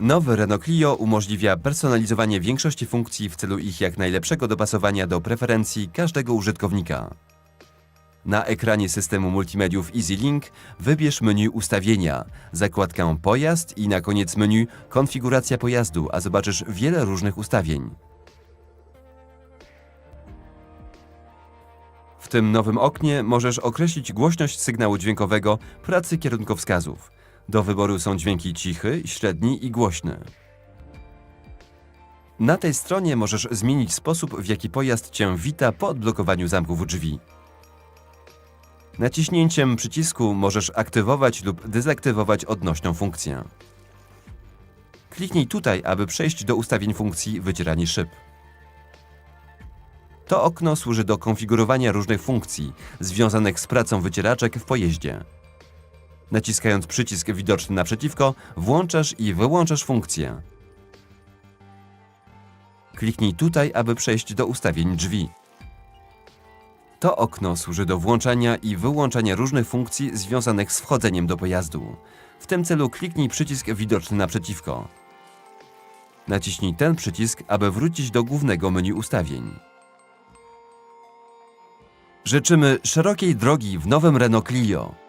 Nowy Renault Clio umożliwia personalizowanie większości funkcji w celu ich jak najlepszego dopasowania do preferencji każdego użytkownika. Na ekranie systemu multimediów EasyLink wybierz menu ustawienia, zakładkę pojazd i na koniec menu konfiguracja pojazdu, a zobaczysz wiele różnych ustawień. W tym nowym oknie możesz określić głośność sygnału dźwiękowego pracy kierunkowskazów. Do wyboru są dźwięki cichy, średni i głośny. Na tej stronie możesz zmienić sposób, w jaki pojazd Cię wita po odblokowaniu zamków drzwi. Naciśnięciem przycisku możesz aktywować lub dezaktywować odnośną funkcję. Kliknij tutaj, aby przejść do ustawień funkcji wycieranie szyb. To okno służy do konfigurowania różnych funkcji związanych z pracą wycieraczek w pojeździe. Naciskając przycisk widoczny naprzeciwko, włączasz i wyłączasz funkcję. Kliknij tutaj, aby przejść do ustawień drzwi. To okno służy do włączania i wyłączania różnych funkcji związanych z wchodzeniem do pojazdu. W tym celu kliknij przycisk widoczny naprzeciwko. Naciśnij ten przycisk, aby wrócić do głównego menu ustawień. Życzymy szerokiej drogi w nowym Renault Clio.